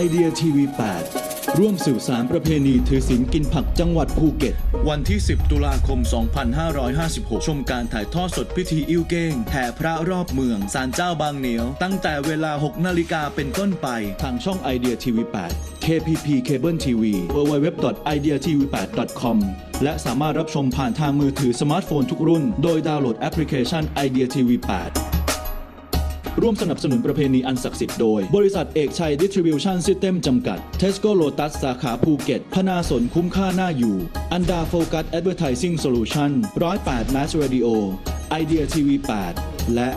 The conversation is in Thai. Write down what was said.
ไอเดียทีวี 8 ร่วมสื่อสารประเพณีถือศีลกินผักจังหวัดภูเก็ต วันที่ 10 ตุลาคม 2556 ชมการถ่ายทอดสดพิธีอิ่วเก้งแห่พระรอบเมืองศาลเจ้าบางเหนียว ตั้งแต่เวลา 6 นาฬิกาเป็นต้นไป ทางช่องไอเดียทีวี 8 KPP Cable TV www.ideatv8.com และสามารถรับชมผ่านทางมือถือสมาร์ทโฟนทุกรุ่น โดยดาวน์โหลดแอปพลิเคชัน Idea TV 8 ร่วมสนับสนุนประเพณีอันศักดิ์สิทธิ์โดย บริษัทเอกชัยดิสทริบิวชั่นซิสเต็มจำกัดเทสโก้โลตัสสาขาภูเก็ต พนาสนคุ้มค่าหน้าอยู่ อันดาโฟกัสแอดเวอร์ทิซิ่งโซลูชั่นร้อยแปดแมสเรดิโอไอเดียทีวีแปดและ